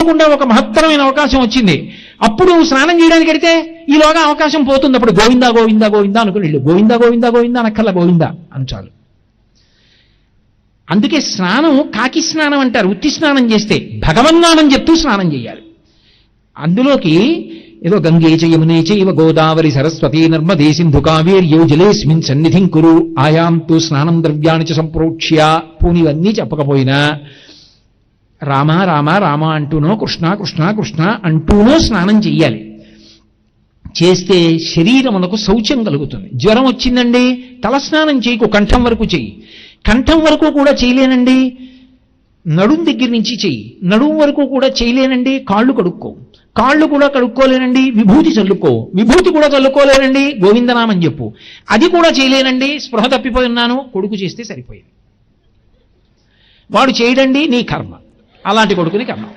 అనుకోకుండా ఒక మహత్తరమైన అవకాశం వచ్చింది. అప్పుడు స్నానం చేయడానికి అడితే ఈలోగా అవకాశం పోతుంది. అప్పుడు గోవిందా గోవిందా గోవిందా అనుకుని వెళ్ళు. గోవిందా గోవిందా గోవిందా అనక్కల్లా గోవిందా అని చాలు. అందుకే స్నానం కాకి స్నానం అంటారు. ఉత్తి స్నానం చేస్తే భగవన్నానం చెప్తూ స్నానం చేయాలి. అందులోకి ఏదో గంగే చ యమునే చైవ గోదావరి సరస్వతి నర్మదే సింధు కావేర్యో జలేస్మిన్ సన్నిధిం కురు. ఆయాంతు స్నానం ద్రవ్యాన్ని చ సంప్రోక్ష్య. పూనివన్నీ చెప్పకపోయినా రామ రామ రామ అంటూనో కృష్ణ కృష్ణ కృష్ణ అంటూనో స్నానం చెయ్యాలి. చేస్తే శరీరమునకు శౌచ్యం కలుగుతుంది. జ్వరం వచ్చిందండి తలస్నానం చేయకు కంఠం వరకు చెయ్యి. కంఠం వరకు కూడా చేయలేనండి నడుం దగ్గర నుంచి చెయ్యి. నడుం వరకు కూడా చేయలేనండి కాళ్ళు కడుక్కో. కాళ్ళు కూడా కడుక్కోలేనండి విభూతి చల్లుకో. విభూతి కూడా చల్లుకోలేనండి గోవిందనామని చెప్పు. అది కూడా చేయలేనండి స్పృహ తప్పిపోయి ఉన్నాను కొడుకు చేస్తే సరిపోయింది. వాడు చేయడండి నీ కర్మ. అలాంటి కొడుకుని కన్నాం.